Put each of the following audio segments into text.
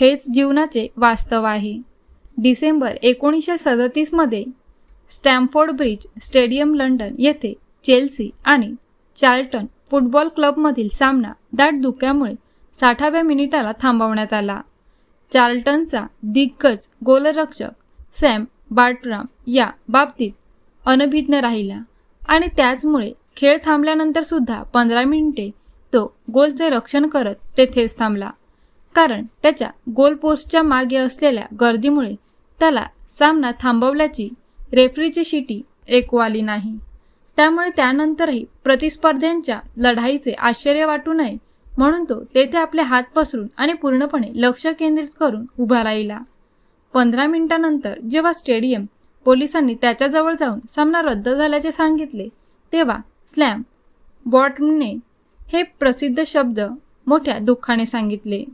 हेच जीवनाचे वास्तव आहे. डिसेंबर एकोणीसशे सदतीसमध्ये स्टॅम्फोर्ड ब्रिज स्टेडियम लंडन येथे चेल्सी आणि चार्ल्टन फुटबॉल क्लबमधील सामना दाट धुक्यामुळे साठाव्या मिनिटाला थांबवण्यात आला. चार्ल्टनचा दिग्गज गोलरक्षक सॅम बार्ट्राम या बाबतीत अनभिज्ञ राहिला आणि त्याचमुळे खेळ थांबल्यानंतर सुद्धा पंधरा मिनिटे तो गोलचे रक्षण करत तेथेच थांबला. कारण त्याच्या गोलपोस्टच्या मागे असलेल्या गर्दीमुळे त्याला सामना थांबवल्याची रेफरीची शिटी ऐकू आली नाही. त्यामुळे त्यानंतरही प्रतिस्पर्ध्यांच्या लढाईचे आश्चर्य वाटू नये म्हणून तो तेथे आपले हात पसरून आणि पूर्णपणे लक्ष केंद्रित करून उभा राहिला. पंधरा मिनिटानंतर जेव्हा स्टेडियम पोलिसांनी त्याच्याजवळ जाऊन सामना रद्द झाल्याचे सांगितले तेव्हा स्लॅम बॉटमने हे प्रसिद्ध शब्द मोठ्या दुःखाने सांगितले.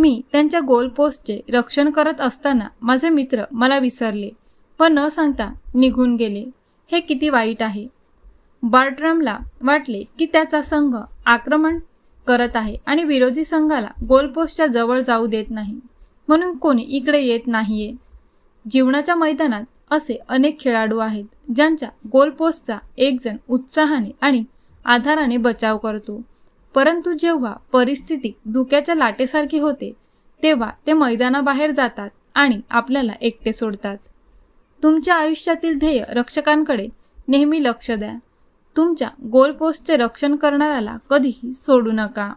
मी त्यांच्या गोलपोस्टचे रक्षण करत असताना माझे मित्र मला विसरले. व न सांगता निघून गेले. हे किती वाईट आहे. बार्ट्रमला वाटले की त्याचा संघ आक्रमण करत आहे आणि विरोधी संघाला गोलपोस्टच्या जवळ जाऊ देत नाही. म्हणून कोणी इकडे येत नाहीये. जीवनाच्या मैदानात असे अनेक खेळाडू आहेत ज्यांच्या गोलपोस्टचा एकजण उत्साहाने आणि आधाराने बचाव करतो. परंतु जेव्हा परिस्थिती धुक्याच्या लाटेसारखी होते तेव्हा ते मैदानाबाहेर जातात आणि आपल्याला एकटे सोडतात. तुमच्या आयुष्यातील ध्येय रक्षकांकडे नेहमी लक्ष द्या. तुमच्या गोलपोस्टचे रक्षण करणाऱ्याला कधीही सोडू नका.